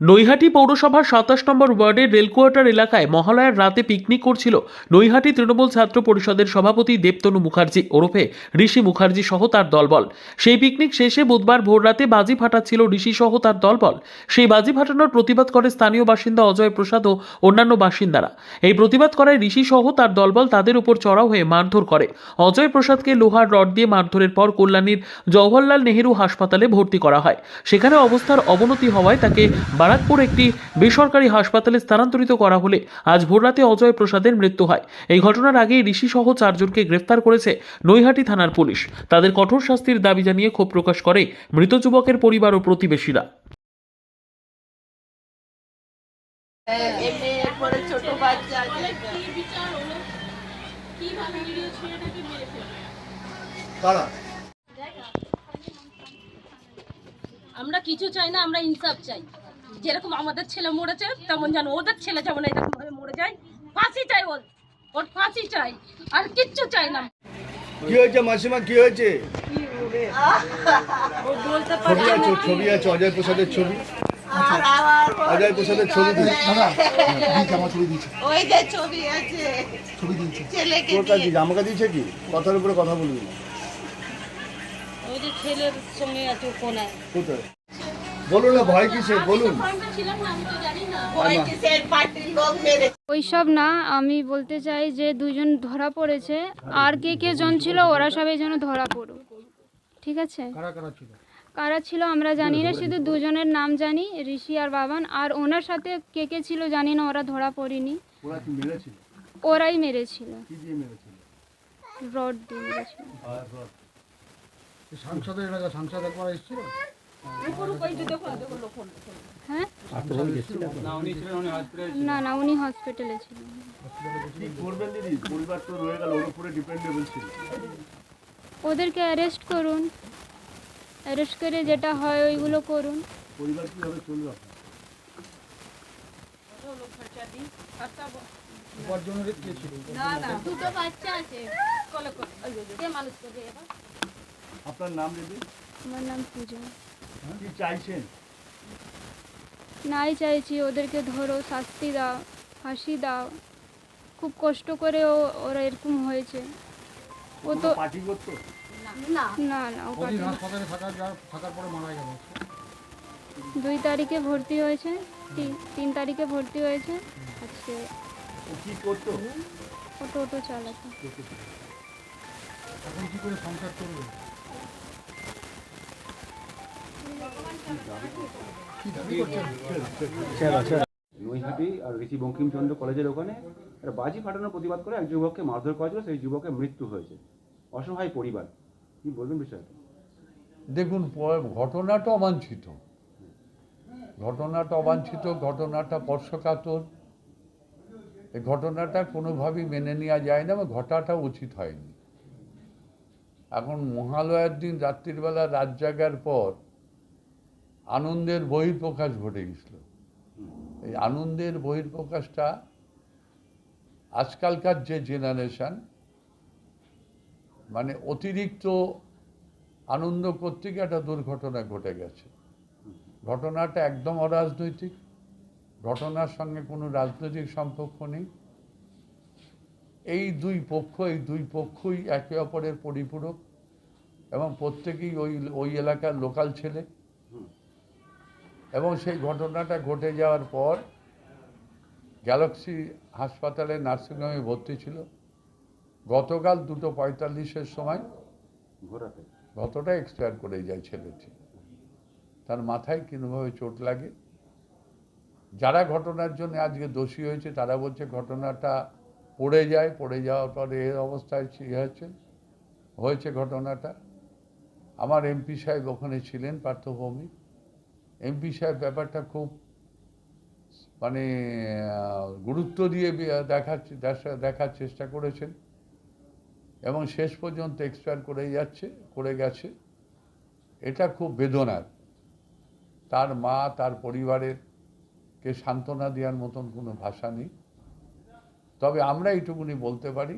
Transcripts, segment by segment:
নৈহাটি পৌরসভার সাতাশ নম্বর ওয়ার্ডের রেলকোয়ার্টার এলাকায় মহালয়ার রাতে পিকনিক করছিল নৈহাটি তৃণমূল ছাত্র পরিষদের সভাপতি দেবতনু মুখার্জি ওরফে ঋষি মুখার্জি সহ তার দলবল। সেই পিকনিক শেষে বুধবার ভোররাতে বাজি ফাটাচ্ছিল ঋষি সহ তার দলবল। সেই বাজি ফাটানোর প্রতিবাদ করে স্থানীয় বাসিন্দা অজয় প্রসাদ ও অন্যান্য বাসিন্দারা। এই প্রতিবাদ করায় ঋষি সহ তার দলবল তাদের উপর চড়াও হয়ে মারধর করে। অজয় প্রসাদকে লোহার রড দিয়ে মারধরের পর কল্যাণীর জওহরলাল নেহেরু হাসপাতালে ভর্তি করা হয়। সেখানে অবস্থার অবনতি হওয়ায় তাকে বারাকপুর একটি বেসরকারি হাসপাতালে স্থানান্তরিত করা হলে আজ ভোররাতে অজয় প্রসাদের মৃত্যু হয়। এই ঘটনার আগেই ঋষি সহ চারজনকে গ্রেফতার করেছে নৈহাটি থানার পুলিশ। তাদের কঠোর শাস্তির দাবি জানিয়ে ক্ষোভ প্রকাশ করে মৃত যুবকের পরিবার ও প্রতিবেশীরা। ছোট বাচ্চা আমরা কিছু চাই না আমরা ইনসাফ চাই। যেরকম আমাদের ছেলে মরেছে তেমন যেন ওদের ছেলে যেমন এরকম ভাবে মরে যায়। ফাঁসি চাই ওর। ওর ফাঁসি চাই। আর কিচ্ছু চাই না। কি হয়েছে মাসিমা কি হয়েছে? ছবি আছে ছবি আছে অজয় প্রসাদের ছবি। অজয় প্রসাদের ছবি ছবি তোর কাছে আমাকে দিয়েছে কি? কথার উপরে কথা বলবি না। ওই যে ছেলের সঙ্গে আছে কোনায় কোথায়? বলুন না ভয় কিসে বলুন। ওইসব না আমি বলতে চাই যে দুজন ধরা পড়েছে। আর কে কে জন ছিল ওরা সবাই যেন ধরা পড়ুক। ঠিক আছে? কারা ছিল? আমরা জানি না শুধু দুজনের নাম জানি ঋষি আর বাবান। আর ওনার সাথে কে কে ছিল জানি না ওরা ধরা পড়েনি। ওরা ওরাই মেরেছিল। কি দিয়ে মেরেছিল? রড দিয়ে মেরেছিল। সাংসদ একবার এসেছিল? না না উনি হসপিটালে ছিলেন। কি করবেন দিদি পরিবার তো রয়ে গেল ওর উপরে ডিপেন্ডেবল ছিল। ওদেরকে অ্যারেস্ট করুন। অ্যারেস্ট করে যেটা হয় ওইগুলো করুন। পরিবার কীভাবে চলবে আপনার নাম দিদি? আমার নাম পূজা। কি চাইছেন? নাই চাইছি ওদেরকে ধরো শাস্তি দাও ফাঁসি দাও। খুব কষ্ট করে ও ওরা এরকম হয়েছে। ও তো পার্টি করতো? না। না ও কদিন হাসপাতালে থাকার থাকার পরে মারা গেল। দুই তারিখে ভর্তি হয়েছে তিন- তিন তারিখে ভর্তি হয়েছে আজকে। ও কি করতো? ও টোটো চালাতো। এখন কি করে সংসার চলবে? নৈহাটি আর ঋষি বঙ্কিমচন্দ্র কলেজের ওখানে একটা বাজি ফাটানোর প্রতিবাদ করে এক যুবককে মারধর করা সেই যুবকের মৃত্যু হয়েছে। অসহায় পরিবার। কি বলবেন বিষয়টা? দেখুন ঘটনাটা অবাঞ্ছিত। ঘটনাটা অবাঞ্ছিত, ঘটনাটা স্পর্শকাতর এই ঘটনাটা কোনোভাবেই মেনে নেওয়া যায় না বা ঘটাটা উচিত হয়নি। এখন মহালয়ার দিন রাত্রিবেলা রাত জাগার পর আনন্দের বহির্প্রকাশ ঘটে গেছিল। এই আনন্দের বহির্প্রকাশটা আজকালকার যে জেনারেশান মানে অতিরিক্ত আনন্দ করতে গিয়ে একটা দুর্ঘটনা ঘটে গেছে। ঘটনাটা একদম অরাজনৈতিক, ঘটনার সঙ্গে কোনো রাজনৈতিক সম্পর্ক নেই। এই দুই পক্ষ, এই দুই পক্ষই একে অপরের পরিপূরক এবং প্রত্যেকেই ওই ওই এলাকার লোকাল ছেলে। এবং সেই ঘটনাটা ঘটে যাওয়ার পর গ্যালাক্সি হাসপাতালে নার্সিংহোমে ভর্তি ছিল। গতকাল দুটো পঁয়তাল্লিশের সময় ঘোরাতে। গতটা এক্সপায়ার করে যায় ছেলেটি। তার মাথায় কীভাবে চোট লাগে? যারা ঘটনার জন্য আজকে দোষী হয়েছে তারা বলছে ঘটনাটা পড়ে যায় পড়ে যাওয়ার পরে এর অবস্থায় হয়েছে হয়েছে ঘটনাটা। আমার এমপি সাহেব ওখানে ছিলেন পার্থভূমি এমপি সাহেব ব্যাপারটা খুব মানে গুরুত্ব দিয়ে দেখার দেখার চেষ্টা করেছেন এবং শেষ পর্যন্ত এক্সপায়ার করে যাচ্ছে, করে গেছে। এটা খুব বেদনার। তার মা, তার পরিবারের কে সান্ত্বনা দেওয়ার মতন কোনো ভাষা নেই। তবে আমরা এইটুকুনি বলতে পারি,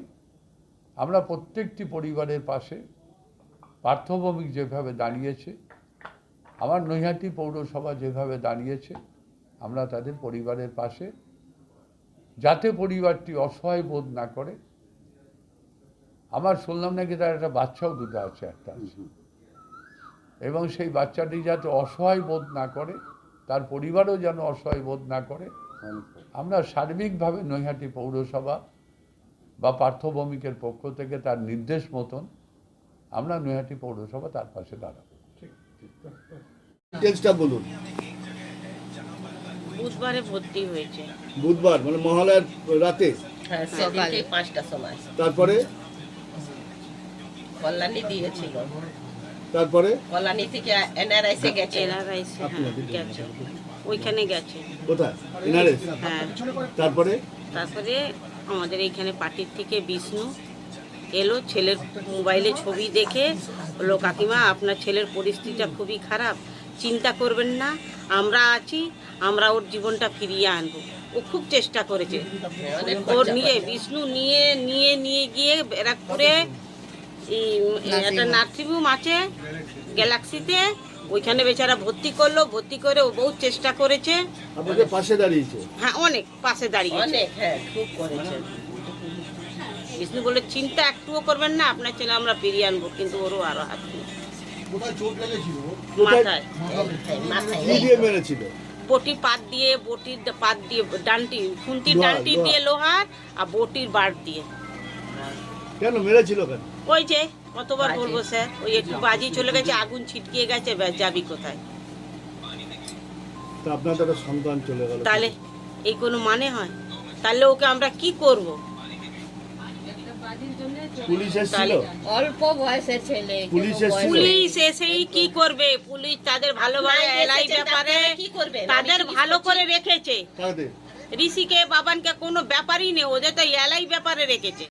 আমরা প্রত্যেকটি পরিবারের পাশে পার্থভৌমিক যেভাবে দাঁড়িয়েছে আমার নৈহাটি পৌরসভা যেভাবে দাঁড়িয়েছে আমরা তাদের পরিবারের পাশে যাতে পরিবারটি অসহায় বোধ না করে। আমার শুনলাম নাকি তার একটা বাচ্চাও দুটো আছে একটা আছে। এবং সেই বাচ্চাটি যাতে অসহায় বোধ না করে তার পরিবারও যেন অসহায় বোধ না করে আমরা সার্বিকভাবে নৈহাটি পৌরসভা বা পার্থভৌমিকের পক্ষ থেকে তার নির্দেশ মতন আমরা নৈহাটি পৌরসভা তার পাশে দাঁড়াবো। ডিটেলসটা বলুন। বুধবারে ভর্তি হয়েছে। বুধবার মানে মহালয়ার রাতে? হ্যাঁ সকালে। পাঁচটার সময়। তারপরে? কল্যাণী দিয়েছিল। তারপরে? কল্যাণী থেকে এনআরআইসে গেছে। এনআরআইসি হ্যাঁ গেছে। ওইখানে গেছে। কোথায়? এনআরএস হ্যাঁ। তারপরে? তারপরে আমাদের এইখানে পার্টির থেকে বিষ্ণু এলো ছেলের মোবাইলে ছবি দেখে বলল কাকিমা আপনার ছেলের পরিস্থিতিটা খুবই খারাপ। চিন্তা করবেন না আমরা আছি আমরা ওর জীবনটা ফিরিয়ে আনব। ও খুব চেষ্টা করেছে। ওর নিয়ে বিষ্ণু নিয়ে নিয়ে নিয়ে গিয়ে ব্যারাকপুরে এই একটা নার্সিংহোম। আছে গ্যালাক্সিতে ওইখানে বেচারা ভর্তি করল ভর্তি করে ও বহুত চেষ্টা করেছে। পাশে দাঁড়িয়েছে? হ্যাঁ অনেক পাশে দাঁড়িয়ে অনেক হ্যাঁ খুব করেছে। বিষ্ণু বলে চিন্তা একটুও করবেন না আপনার ছেলে আমরা ফিরিয়ে আনব। কিন্তু ওরও আরও হাত মাথায়। মাথায়। কি দিয়ে মেরেছিল? বটির পাত দিয়ে বটির পাত দিয়ে ডান্টি খুন্তির ডান্টি। দিয়ে লোহার আর বটির বার দিয়ে। কেন মেরেছিল কেন? ওই যে কতবার বলব স্যার? ওই একটু বাজি। চলে গেছে আগুন ছিটকিয়ে গেছে যাবি কোথায়? তা আপনাদের সন্তান চলে গেল। তাহলে এই কোনো মানে হয়? তাহলে ওকে আমরা কি করব? পুলিশ এসেছিল? অল্প বয়সের ছেলে পুলিশ এসেছিল? পুলিশ এসেই কি করবে? পুলিশ তাদের ভালোভাবে এলাই ব্যাপারে কি তাদের ভালো করে রেখেছে। ঋষিকে বাবানকে কোনো ব্যাপারই নেই ওদের তো এলাই ব্যাপারে রেখেছে।